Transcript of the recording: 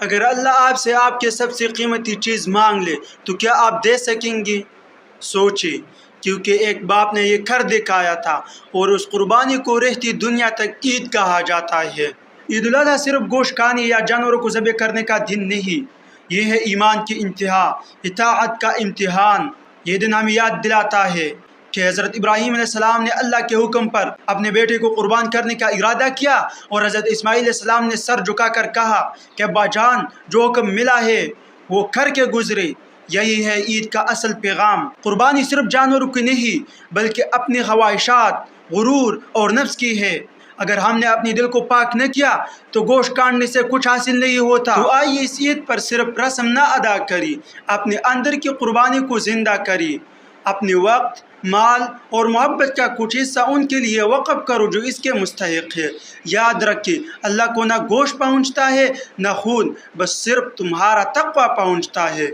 اگر اللہ آپ سے آپ کے سب سے قیمتی چیز مانگ لے، تو کیا آپ دے سکیں گے؟ سوچے، کیونکہ ایک باپ نے یہ کر دکھایا تھا اور اس قربانی کو رہتی دنیا تک عید کہا جاتا ہے۔ عید الاضحیٰ صرف گوشت، کھانے یا جانوروں کو ذبح کرنے کا دن نہیں، یہ ہے ایمان کی انتہا، اطاعت کا امتحان، یہ دن ہمیں یاد دلاتا ہے۔ کہ حضرت ابراہیم علیہ السلام نے اللہ کے حکم پر اپنے بیٹے کو قربان کرنے کا ارادہ کیا اور حضرت اسماعیل علیہ السلام نے سر جھکا کر کہا کہ ابا جان، جو حکم ملا ہے وہ کر کے گزرے۔ یہی ہے عید کا اصل پیغام۔ قربانی صرف جانوروں کی نہیں، بلکہ اپنی خواہشات، غرور اور نفس کی ہے۔ اگر ہم نے اپنی دل کو پاک نہ کیا، تو گوشت کاٹنے سے کچھ حاصل نہیں ہوتا۔ تو آئیے اس عید پر صرف رسم نہ ادا کری، اپنے اندر کی قربانی کو زندہ کری۔ اپنے وقت مال اور محبت کا کچھ حصہ ان کے لیے وقف کرو جو اس کے مستحق ہے یاد رکھے اللہ کو نہ گوشت پہنچتا ہے، نہ خون، بس صرف تمہارا تقوی پہنچتا ہے۔